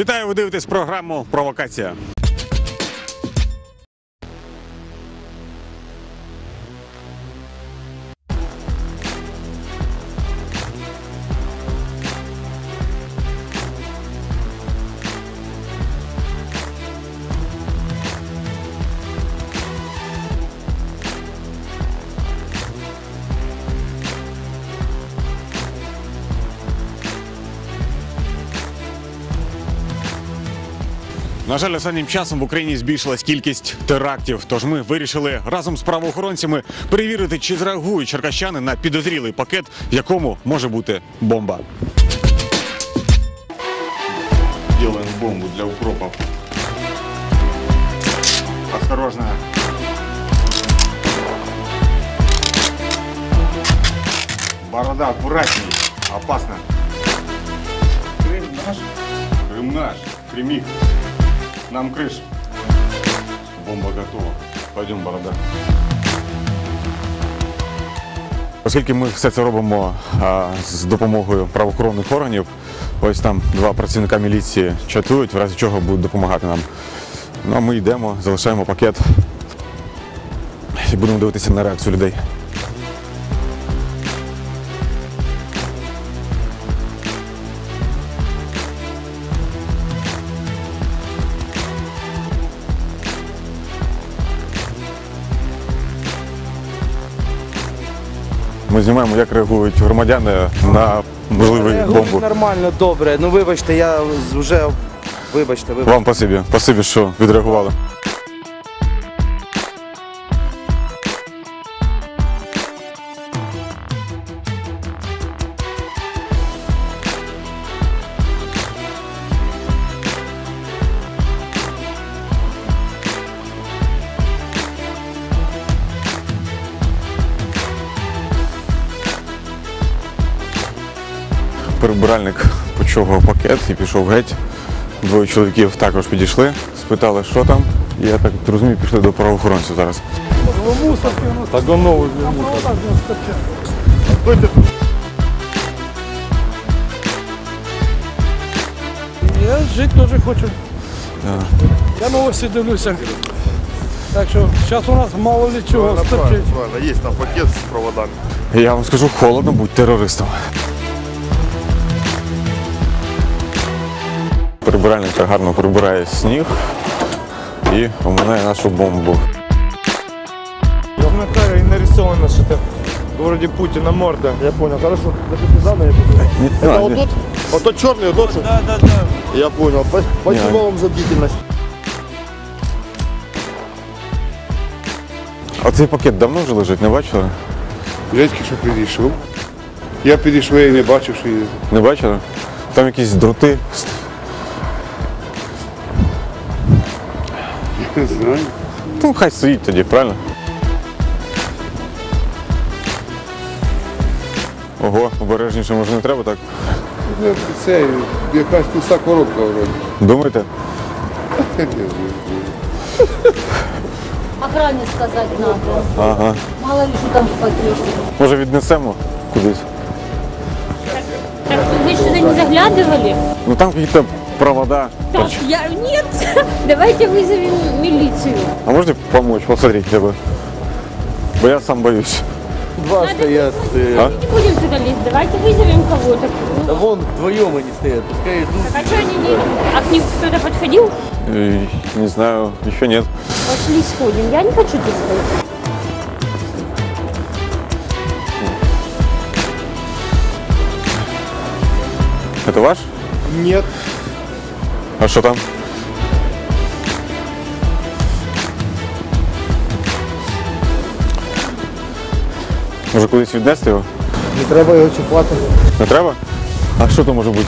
Вітаю, ви дивитесь програму Провокація. На жаль, останнім часом в Україні збільшилась кількість терактів. Тож ми вирішили разом з правоохоронцями перевірити, чи зреагують черкащани на підозрілий пакет, в якому може бути бомба. Делаем бомбу для укропов. Осторожно. Борода аккуратней. Опасно. Крым наш. Крым наш. Крымик. Нам крыша. Бомба готова. Пойдем, борода. Оскільки ми все це робимо а, з допомогою правоохоронних органів, ось там два працівника міліції чатують, в разі чого будуть допомагати нам. Ну а ми йдемо, залишаємо пакет і будемо дивитися на реакцію людей. Ми знімаємо, як реагують громадяни на можливу бомбу. Нормально, добре. Ну вибачте, я вже вибачте, вибачте. Вам спасибі. Спасибі, що відреагували. Прибиральник почовгав пакет і пішов геть. Двоє чоловіків також підійшли, спитали, що там. І Я так розумію, пішли до правоохоронців зараз. Так он новый Я жити теж хочу. Я новості дивлюся. Так що зараз у нас мало ли чого Правильно, правильно, правильно. Там пакет с проводами. Я вам скажу, холодно будь терористом. Прибиральник гарно прибирає сніг і оминає нашу бомбу. На камере нарисовано что-то. Вроде Путина морда. Я понял. Хорошо. Буду. Ні, Это а, вот тут? Вот тот черный, вот тот? Да, да, да. Я понял. Спасибо вам за бдительность. А цей пакет давно вже лежить, не бачили? Дядьки, що підійшов. Я підійшов, я і не бачив, що є. Не бачили? Там якісь дроти. Не знаю. Ну, хай стоїть тоді, правильно? Ого, обережніше, може не треба так. Це якась пуста коробка вроді. Думаєте? Охране сказать надо. Ага. Мало ли что там в. Може віднесемо кудись? Так вы сюда не заглядывали? Ну там якісь провода. Так, я... Нет. Давайте вызовем милицию. А можете помочь, посмотреть хотя бы? Бо я сам боюсь. Два стоять. е, А? Не будем сюда лезть. Давайте вызовем кого-то. Та вон вдвоєм вони стоять. Пускай йдуть. Так, а что они не... А к ним кто-то подходил? Э, Не знаю, еще нет. Пошли сходим. Я не хочу тут стоять. Это ваш? Нет. А что там? Може кудись віднести його? Не треба його чіпати. Не треба? А що то може бути?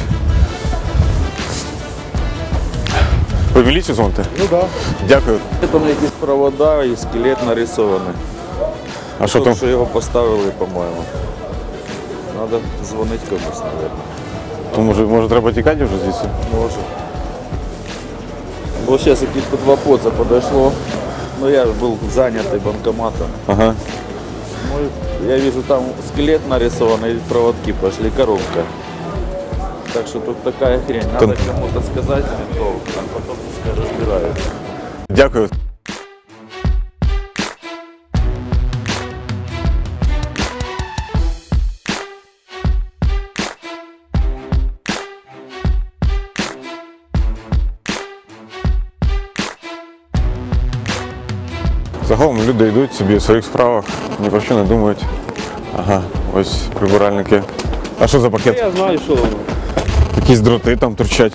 Ви в міліцію дзвоните? Ну да. Дякую. Там якісь провода і скелет нарисований. А що Тут там? що його поставили, по-моєму. Треба дзвонити комусь, мабуть. То може, може треба тікати вже звідси? Може. Бо зараз якісь по два поца подошло. Ну я був зайнятий банкоматом. Ага. Ну, я вижу там скелет нарисованный, проводки пошли, коробка. Так что тут такая хрень. Надо кому-то сказать, то, а потом пускай разбираются. Дякую. Загалом люди йдуть собі в своїх справах, ні про що не думають. Ага, ось прибиральники. А що за пакет? Я знаю, что он. Якісь дроти там торчать.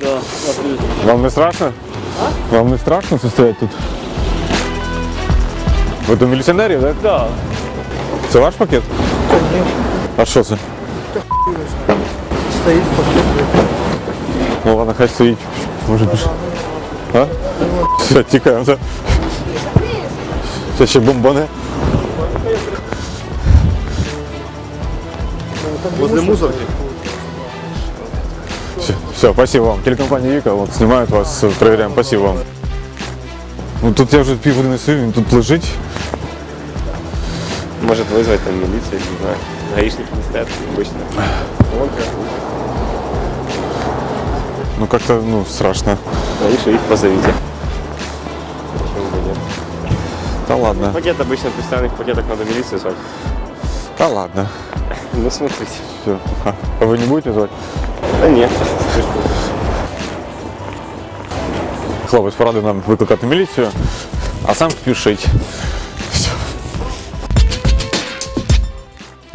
Вам не страшно? Вам не страшно це стоять тут? Ви до міліціонерів, так? Да. Це ваш пакет? А що це? Стоїть пакет. Ну ладно, хай стоїть. Може піш. А? Все, тікаємо. так? Це ще бомбоне. Возле мусорки. Все, все, спасибо вам. Телекомпания Вика, вот снимают вас, проверяем. Спасибо вам. Ну тут я вже півгодини стою, він тут лежить. Может вызвать там милицию, не знаю. Гаишник не стоят обычно. Ну как-то, ну, страшно. Гаишу их позовите. Да ладно. Пакет обычно в постоянных пакетах надо милицию звать. Да ладно. Ну смотрите. Все. А вы не будете звать? Да нет. Хлопець порадив нам викликати міліцію, а сам спішить.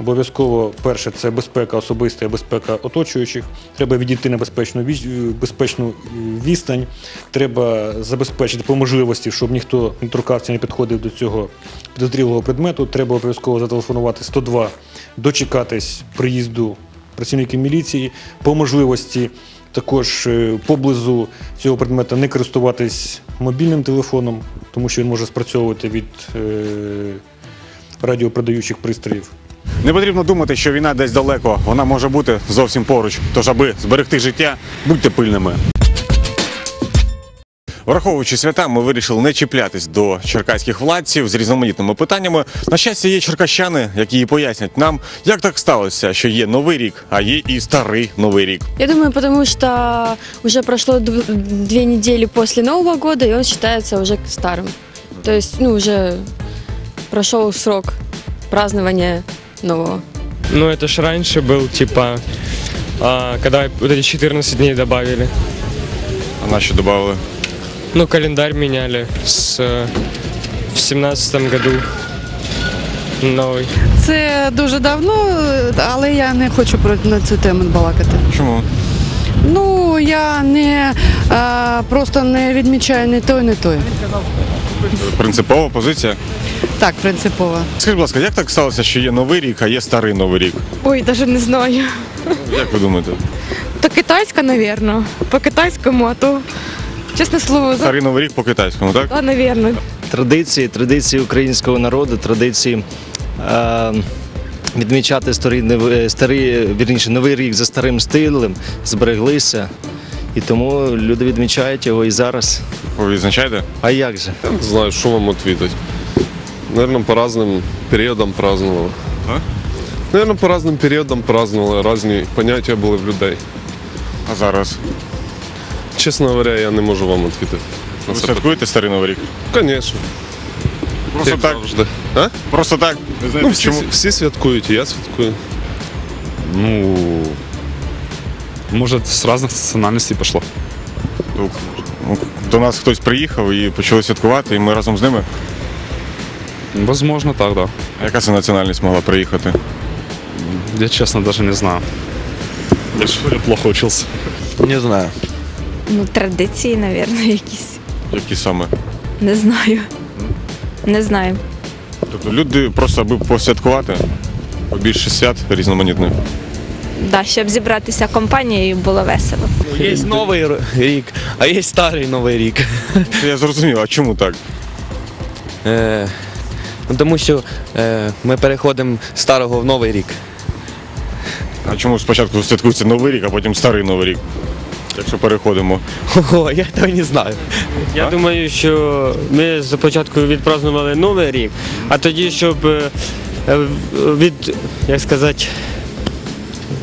Обов'язково перше це безпека особиста і безпека оточуючих. Треба відійти на безпечну віч- безпечну е, відстань. Треба забезпечити по можливості, щоб ніхто не торкався, не підходив до цього підозрілого предмету. Треба обов'язково зателефонувати 102, дочекатись приїзду працівників міліції. По можливості також е, поблизу цього предмета не користуватись мобільним телефоном, тому що він може спрацьовувати від е, радіопродаючих пристроїв. Не потрібно думати, що війна десь далеко. Вона може бути зовсім поруч. Тож, аби зберегти життя, будьте пильними. Враховуючи свята, ми вирішили не чіплятись до черкаських владців з різноманітними питаннями. На щастя, є черкащани, які пояснять нам, як так сталося, що є новий рік, а є і старий новий рік. Я думаю, потому что уже прошло дв- две недели после Нового года, и он считается уже старым. То есть, ну, уже прошел срок празднования Нового. Ну, это ж раньше был, типа, а, когда вот эти 14 дней добавили. А на що додали? Ну, календарь меняли с э, в семнадцатом году. Новый. Це дуже давно, але я не хочу про на цю тему балакати. Чому? Ну я не а, просто не відмічаю не той, не той. Принципова позиція. Так, принципово. Скажіть, будь ласка, як так сталося, що є новий рік, а є старий новий рік? Ой, даже не знаю. Як ви думаєте? То китайська, наверное. По китайському, а то, чесне слово, за... Старий новий рік по китайському, так? Да, наверное. Традиції, традиції українського народу, традиції е, відмічати старий, нов- старий, вірніше, новий рік за старим стилем, збереглися. І тому люди відмічають його і зараз. Ви відзначаєте? А як же? Я не знаю, что вам ответить. Наверное, по разным периодам праздновали. А? Наверное, по разным периодам праздновали, разні поняття були в людей. А зараз? Чесно говоря, я не можу вам відповідати. Ви святкуєте старий новий рік? Звісно. Просто так. Завжди. А? Просто так. Ви знаєте, Ну, всі, чому? всі святкують, і я святкую. Ну, может, с разных национальностей пошло. Ну, До нас хтось приїхав і почали святкувати, і ми разом з ними. Возможно, так, да. А яка це національність могла приїхати? Я, честно, даже не знаю. Я в школе плохо учился. Не знаю. Ну, традиції, мабуть, якісь. Які саме? Не знаю. Не знаю. Тобто люди просто аби посвяткувати побільше свят різноманітних. Да, щоб зібратися компанією було весело. Є новий рік, а є старий новий рік. Я зрозумів, а чому так? Е, ну, тому що е, ми переходимо з старого в новий рік. А чому спочатку святкується новий рік, а потім старий новий рік? Якщо переходимо. Ого, я того не знаю. Я думаю, що ми спочатку відпразнували Новий рік, а тоді, щоб е, е, від, як сказати,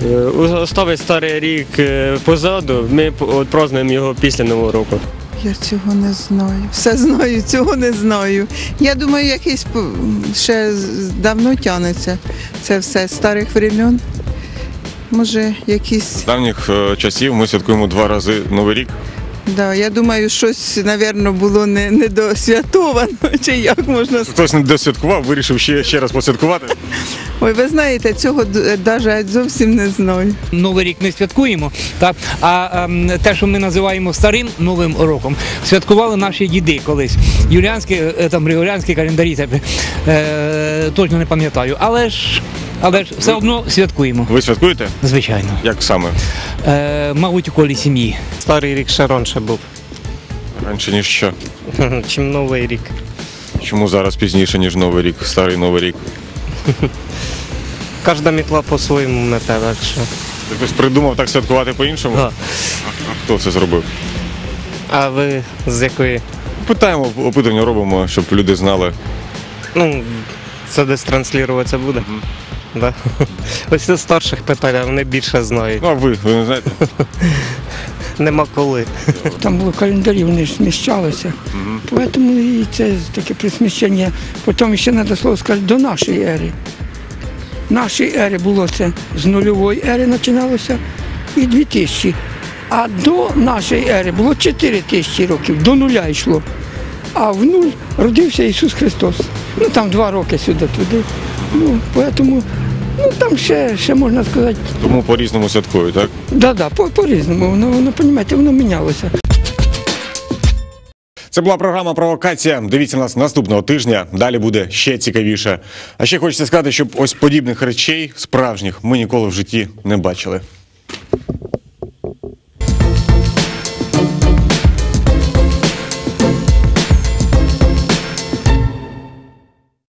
Е, Оставить старий рік е, позаду, ми п- от празднуємо його після Нового року. Я цього не знаю. Все знаю, цього не знаю. Я думаю, якийсь ще давно тягнеться це все з старих времен. Може, якісь. З давніх е, часів ми святкуємо два рази Новий рік. Да, я думаю, щось, напевно, було не, недосвятовано, чи як можна сказати. Хтось не досвяткував, вирішив ще, ще раз посвяткувати. Ой, ви знаєте, цього навіть зовсім не знаю. Новий рік не святкуємо, так? а ем, те, що ми називаємо старим новим роком, святкували наші діди колись. Юліанські, е, там григоріанські календарі, е, точно не пам'ятаю. Але ж, але ж все одно святкуємо. Ви святкуєте? Звичайно. Як саме? Е, мабуть, у колі сім'ї. Старий рік ще раніше був, Раніше ніж що? чим новий рік. Чому зараз пізніше, ніж Новий рік, старий Новий рік? Кожна мітла по-своєму мете, так що. Ти Хтось придумав так святкувати по-іншому? Да. А хто це зробив? А ви з якої? Питаємо, опитування робимо, щоб люди знали. Ну, це десь транслюватися буде. Да. Ось це старших питань, вони більше знають. Ну а ви, ви не знаєте? Нема коли. Там було календарі, вони ж сміщалися. Тому і це таке присміщення. Потім ще треба слово сказати до нашої ери. Нашої ери було це з нульової ери починалося і 2000. А до нашої ери було 4 тисячі років, до нуля йшло. А в нуль родився Ісус Христос. Ну там два роки сюди-туди. Ну, тому, ну там ще, ще можна сказати, Тому по-різному святкують, так? да-да, по- по-різному, воно, воно, понімаєте, воно мінялося. Це була програма Провокація. Дивіться нас наступного тижня. Далі буде ще цікавіше. А ще хочеться сказати, щоб ось подібних речей справжніх ми ніколи в житті не бачили.